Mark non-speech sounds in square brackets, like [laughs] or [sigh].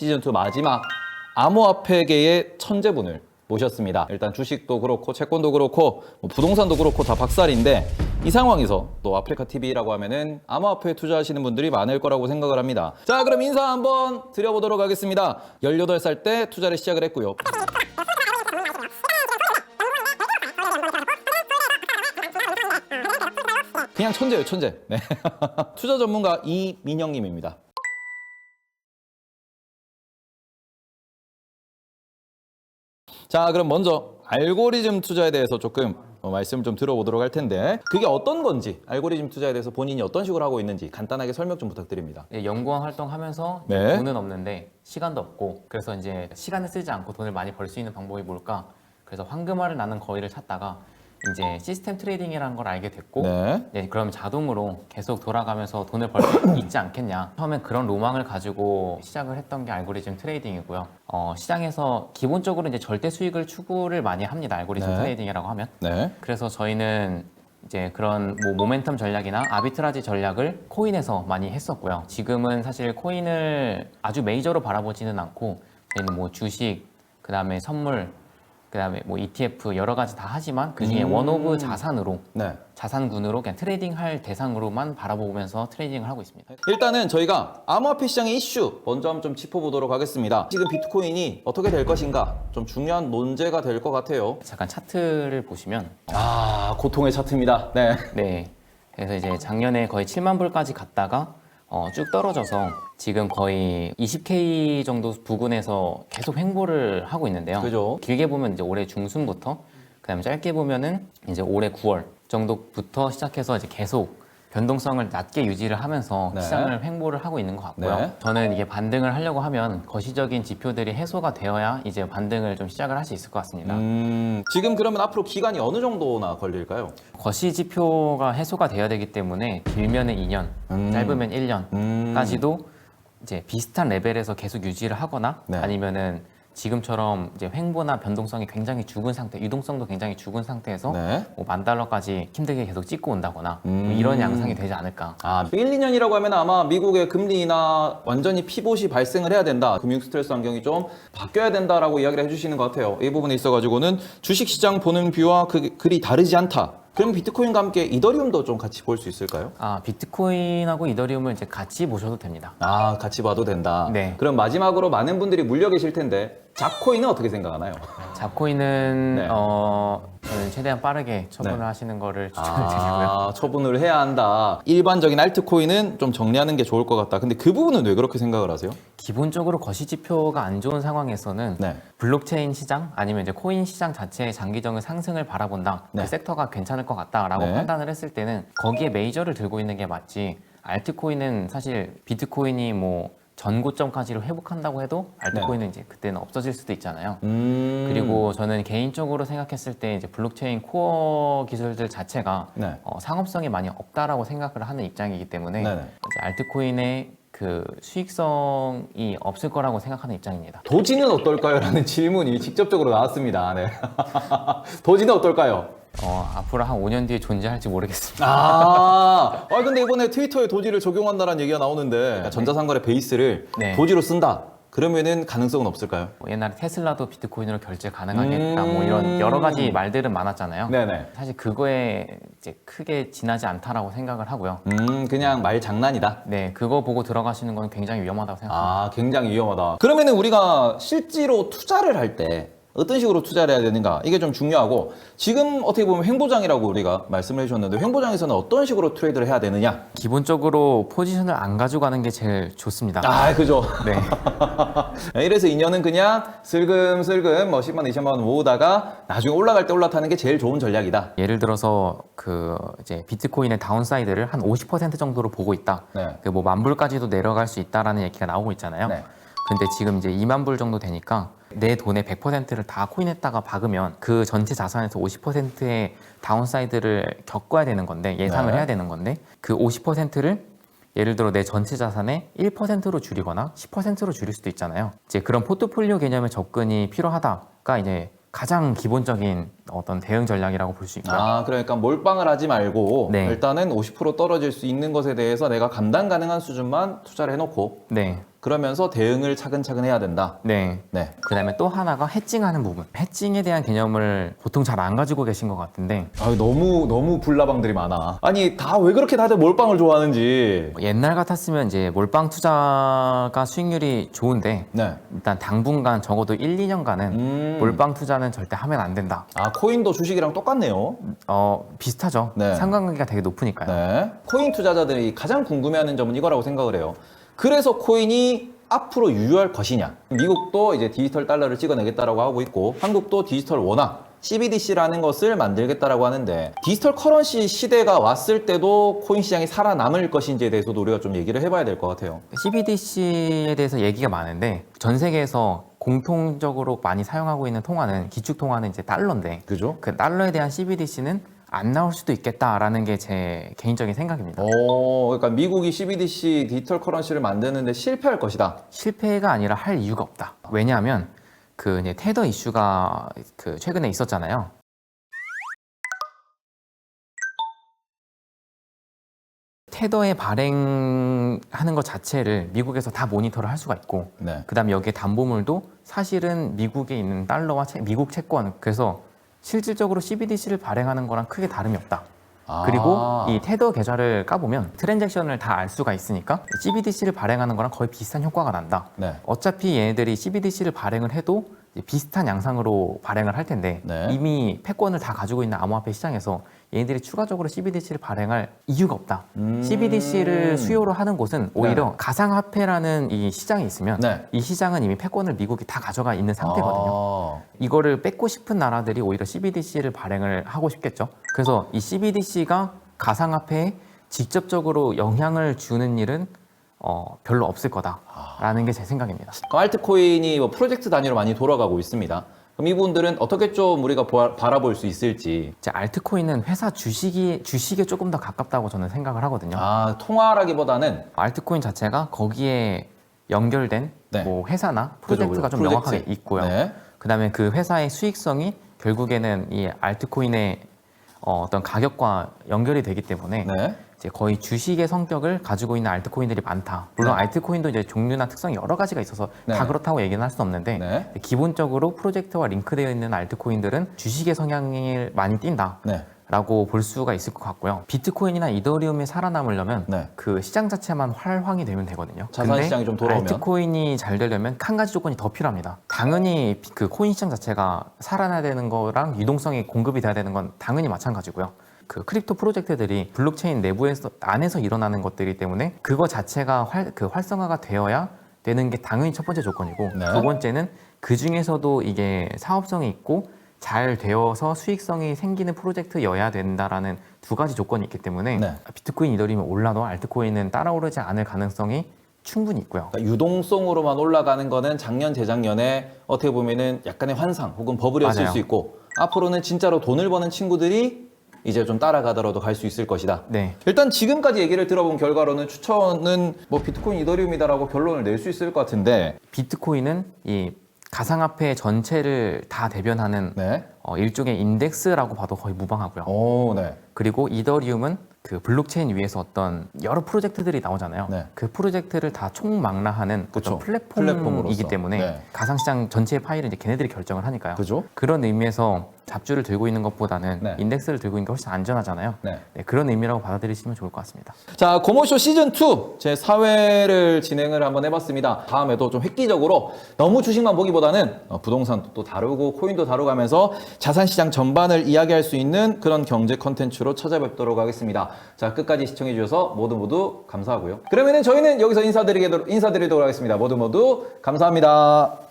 시즌2 마지막 암호화폐계의 천재분을 모셨습니다. 일단 주식도 그렇고 채권도 그렇고 뭐 부동산도 그렇고 다 박살인데 이 상황에서 또 아프리카 TV라고 하면은 암호화폐에 투자하시는 분들이 많을 거라고 생각을 합니다. 자, 그럼 인사 한번 드려보도록 하겠습니다. 18살 때 투자를 시작을 했고요. 그냥 천재예요, 천재. 네. [laughs] 투자 전문가 이민영님입니다. 자, 그럼 먼저 알고리즘 투자에 대해서 조금 어, 말씀 좀 들어보도록 할 텐데 그게 어떤 건지 알고리즘 투자에 대해서 본인이 어떤 식으로 하고 있는지 간단하게 설명 좀 부탁드립니다. 예, 연구원 활동하면서 네. 돈은 없는데 시간도 없고 그래서 이제 시간을 쓰지 않고 돈을 많이 벌 수 있는 방법이 뭘까? 그래서 황금알을 낳는 거위를 찾다가 이제 시스템 트레이딩이라는 걸 알게 됐고 네. 네, 그럼 자동으로 계속 돌아가면서 돈을 벌 수 있지 않겠냐. 처음엔 그런 로망을 가지고 시작을 했던 게 알고리즘 트레이딩이고요. 어, 시장에서 기본적으로 이제 절대 수익을 추구를 많이 합니다. 알고리즘 네. 트레이딩이라고 하면. 네. 그래서 저희는 이제 그런 뭐 모멘텀 전략이나 아비트라지 전략을 코인에서 많이 했었고요. 지금은 사실 코인을 아주 메이저로 바라보지는 않고 저희는 뭐 주식, 그 다음에 선물, 그다음에 뭐 ETF 여러 가지 다 하지만 그 중에 음. 원 오브 자산으로 네. 자산군으로 그냥 트레이딩할 대상으로만 바라보면서 트레이딩을 하고 있습니다. 일단은 저희가 암호화폐 시장의 이슈 먼저 한번 좀 짚어보도록 하겠습니다. 지금 비트코인이 어떻게 될 것인가 좀 중요한 논제가 될 것 같아요. 잠깐 차트를 보시면 아 고통의 차트입니다. 네. 네. 그래서 이제 작년에 거의 7만 불까지 갔다가 어, 쭉 떨어져서 지금 거의 20K 정도 부근에서 계속 횡보를 하고 있는데요. 그죠. 길게 보면 이제 올해 중순부터 그다음에 짧게 보면은 이제 올해 9월 정도부터 시작해서 이제 계속 변동성을 낮게 유지를 하면서 네. 시장을 횡보를 하고 있는 것 같고요. 네. 저는 이게 반등을 하려고 하면 거시적인 지표들이 해소가 되어야 이제 반등을 좀 시작을 할 수 있을 것 같습니다. 음, 지금 그러면 앞으로 기간이 어느 정도나 걸릴까요? 거시 지표가 해소가 돼야 되기 때문에 길면은 2년, 음. 짧으면 음. 1년까지도 이제 비슷한 레벨에서 계속 유지를 하거나 네. 아니면은 지금처럼 이제 횡보나 변동성이 굉장히 죽은 상태, 유동성도 굉장히 죽은 상태에서 네. 뭐만 달러까지 힘들게 계속 찍고 온다거나 뭐 음. 이런 양상이 되지 않을까. 아, 1, 2년이라고 하면 아마 미국의 금리나 완전히 피봇이 발생을 해야 된다. 금융 스트레스 환경이 좀 바뀌어야 된다라고 이야기를 해주시는 것 같아요. 이 부분에 있어가지고는 주식시장 보는 뷰와 그, 그리 다르지 않다. 그럼 비트코인과 함께 이더리움도 좀 같이 볼 수 있을까요? 아 비트코인하고 이더리움을 이제 같이 보셔도 됩니다. 아, 같이 봐도 된다. 네. 그럼 마지막으로 많은 분들이 물려 계실 텐데 잡코인은 어떻게 생각하나요? 잡코인은 네. 어 저는 최대한 빠르게 처분을 네. 하시는 거를 추천을 드리고요. 아, 처분을 해야 한다. 일반적인 알트코인은 좀 정리하는 게 좋을 것 같다. 근데 그 부분은 왜 그렇게 생각을 하세요? 기본적으로 거시 지표가 안 좋은 상황에서는 네. 블록체인 시장 아니면 이제 코인 시장 자체의 장기적인 상승을 바라본다. 네. 그 섹터가 괜찮을 것 같다라고 네. 판단을 했을 때는 거기에 메이저를 들고 있는 게 맞지. 알트코인은 사실 비트코인이 뭐 전고점까지를 회복한다고 해도 알트코인은 이제 그때는 없어질 수도 있잖아요. 네. 음. 그리고 저는 개인적으로 생각했을 때 이제 블록체인 코어 기술들 자체가 네. 어, 상업성이 많이 없다라고 생각을 하는 입장이기 때문에 네네. 이제 알트코인의 그 수익성이 없을 거라고 생각하는 입장입니다. 도지는 어떨까요? 라는 질문이 직접적으로 나왔습니다. 네. [laughs] 도지는 어떨까요? 어, 앞으로 한 5년 뒤에 존재할지 모르겠습니다. 아, [laughs] 아 근데 이번에 트위터에 도지를 적용한다는 얘기가 나오는데 전자상거래 베이스를 네. 도지로 쓴다. 그러면은 가능성은 없을까요? 뭐 옛날에 테슬라도 비트코인으로 결제 가능하겠다 음. 뭐 이런 여러 가지 말들은 많았잖아요. 네네. 사실 그거에 이제 크게 지나지 않다라고 생각을 하고요. 음, 그냥 말 장난이다. 네, 그거 보고 들어가시는 건 굉장히 위험하다고 생각합니다. 아, 굉장히 위험하다. 그러면은 우리가 실제로 투자를 할 때 어떤 식으로 투자를 해야 되는가 이게 좀 중요하고 지금 어떻게 보면 횡보장이라고 우리가 말씀을 해주셨는데 횡보장에서는 어떤 식으로 트레이드를 해야 되느냐? 기본적으로 포지션을 안 가져가는 게 제일 좋습니다. 아, 그죠. 네. [laughs] 이래서 2년은 그냥 슬금슬금 뭐 10만, 20만 원 모으다가 나중에 올라갈 때 올라타는 게 제일 좋은 전략이다. 예를 들어서 그 이제 비트코인의 다운사이드를 한 50% 정도로 보고 있다. 네. 그 뭐 만불까지도 내려갈 수 있다라는 얘기가 나오고 있잖아요. 네. 근데 지금 이제 2만 불 정도 되니까 내 돈의 100%를 다 코인에다가 박으면 그 전체 자산에서 50%의 다운사이드를 겪어야 되는 건데 예상을 네. 해야 되는 건데 그 50%를 예를 들어 내 전체 자산의 1%로 줄이거나 10%로 줄일 수도 있잖아요. 이제 그런 포트폴리오 개념의 접근이 필요하다가 이제 가장 기본적인 어떤 대응 전략이라고 볼 수 있고요. 아, 그러니까 몰빵을 하지 말고 네. 일단은 50% 떨어질 수 있는 것에 대해서 내가 감당 가능한 수준만 투자를 해놓고 네. 그러면서 대응을 차근차근 해야 된다. 네. 네. 그다음에 또 하나가 해칭하는 부분. 해칭에 대한 개념을 보통 잘 안 가지고 계신 것 같은데 아 너무 너무 불나방들이 많아. 아니 다 왜 그렇게 다들 몰빵을 좋아하는지. 옛날 같았으면 이제 몰빵 투자가 수익률이 좋은데 네. 일단 당분간 적어도 1, 2년간은 음. 몰빵 투자는 절대 하면 안 된다. 아 코인도 주식이랑 똑같네요. 어 비슷하죠. 네. 상관관계가 되게 높으니까요. 네. 코인 투자자들이 가장 궁금해하는 점은 이거라고 생각을 해요. 그래서 코인이 앞으로 유효할 것이냐. 미국도 이제 디지털 달러를 찍어내겠다라고 하고 있고 한국도 디지털 원화 CBDC라는 것을 만들겠다라고 하는데 디지털 커런시 시대가 왔을 때도 코인 시장이 살아남을 것인지에 대해서도 우리가 좀 얘기를 해봐야 될 것 같아요. CBDC에 대해서 얘기가 많은데 전 세계에서 공통적으로 많이 사용하고 있는 통화는 기축 통화는 이제 달러인데 그죠? 그 달러에 대한 CBDC는 안 나올 수도 있겠다라는 게 제 개인적인 생각입니다. 오, 그러니까 미국이 CBDC 디지털 커런시를 만드는데 실패할 것이다. 실패가 아니라 할 이유가 없다. 왜냐하면 그 이제 테더 이슈가 그 최근에 있었잖아요. 테더의 발행하는 것 자체를 미국에서 다 모니터를 할 수가 있고 네. 그다음에 여기에 담보물도 사실은 미국에 있는 달러와 채- 미국 채권 그래서 실질적으로 CBDC를 발행하는 거랑 크게 다름이 없다. 아. 그리고 이 테더 계좌를 까보면 트랜잭션을 다 알 수가 있으니까 CBDC를 발행하는 거랑 거의 비슷한 효과가 난다. 네. 어차피 얘네들이 CBDC를 발행을 해도 비슷한 양상으로 발행을 할 텐데 네. 이미 패권을 다 가지고 있는 암호화폐 시장에서 얘네들이 추가적으로 CBDC를 발행할 이유가 없다. 음. CBDC를 수요로 하는 곳은 오히려 가상화폐라는 이 시장이 있으면 네. 이 시장은 이미 패권을 미국이 다 가져가 있는 상태거든요. 아. 이거를 뺏고 싶은 나라들이 오히려 CBDC를 발행을 하고 싶겠죠. 그래서 이 CBDC가 가상화폐에 직접적으로 영향을 주는 일은 어, 별로 없을 거다라는 게 제 생각입니다. 알트코인이 뭐 프로젝트 단위로 많이 돌아가고 있습니다. 그럼 이분들은 어떻게 좀 우리가 보아- 바라볼 수 있을지. 이제 알트코인은 회사 주식이 주식에 조금 더 가깝다고 저는 생각을 하거든요. 아, 통화라기보다는 알트코인 자체가 거기에 연결된 네. 뭐 회사나 그죠, 프로젝트가 그죠. 좀 프로젝트. 명확하게 있고요. 네. 그다음에 그 회사의 수익성이 결국에는 이 알트코인의 어, 어떤 가격과 연결이 되기 때문에 네. 이제 거의 주식의 성격을 가지고 있는 알트코인들이 많다. 물론 네. 알트코인도 이제 종류나 특성이 여러 가지가 있어서 네. 다 그렇다고 얘기는 할수 없는데 네. 기본적으로 프로젝트와 링크되어 있는 알트코인들은 주식의 성향을 많이 띈다. 네. 라고 볼 수가 있을 것 같고요. 비트코인이나 이더리움이 살아남으려면 네. 그 시장 자체만 활황이 되면 되거든요. 자산 시장이 좀 돌아오면? 알트코인이 잘 되려면 한 가지 조건이 더 필요합니다. 당연히 그 코인 시장 자체가 살아나야 되는 거랑 유동성이 공급이 돼야 되는 건 당연히 마찬가지고요. 그 크립토 프로젝트들이 블록체인 내부에서 안에서 일어나는 것들이기 때문에 그거 자체가 활, 그 활성화가 되어야 되는 게 당연히 첫 번째 조건이고 네. 두 번째는 그 중에서도 이게 사업성이 있고 잘 되어서 수익성이 생기는 프로젝트여야 된다라는 두 가지 조건이 있기 때문에 네. 비트코인 이더리움이 올라도 알트코인은 따라오르지 않을 가능성이 충분히 있고요. 그러니까 유동성으로만 올라가는 거는 작년 재작년에 어떻게 보면은 약간의 환상 혹은 버블이었을 맞아요. 수 있고 앞으로는 진짜로 돈을 버는 친구들이 이제 좀 따라가더라도 갈 수 있을 것이다. 네. 일단 지금까지 얘기를 들어본 결과로는 추천은 뭐 비트코인 이더리움이다라고 결론을 낼 수 있을 것 같은데 비트코인은 이 가상화폐 전체를 다 대변하는 네. 어, 일종의 인덱스라고 봐도 거의 무방하고요. 오, 네. 그리고 이더리움은 그 블록체인 위에서 어떤 여러 프로젝트들이 나오잖아요. 네. 그 프로젝트를 다 총망라하는 그쵸. 어떤 플랫폼이기 플랫폼으로서. 때문에 네. 가상시장 전체의 파일은 이제 걔네들이 결정을 하니까요. 그죠? 그런 의미에서 잡주를 들고 있는 것보다는 네. 인덱스를 들고 있는 게 훨씬 안전하잖아요. 네. 네, 그런 의미라고 받아들이시면 좋을 것 같습니다. 자, 고모쇼 시즌 2 제 4회를 진행을 한번 해봤습니다. 다음에도 좀 획기적으로 너무 주식만 보기보다는 어, 부동산도 또 다루고 코인도 다루고 하면서 자산시장 전반을 이야기할 수 있는 그런 경제 컨텐츠로 찾아뵙도록 하겠습니다. 자, 끝까지 시청해주셔서 모두 모두 감사하고요. 그러면은 저희는 여기서 인사드리도록, 인사드리도록 하겠습니다. 모두 모두 감사합니다.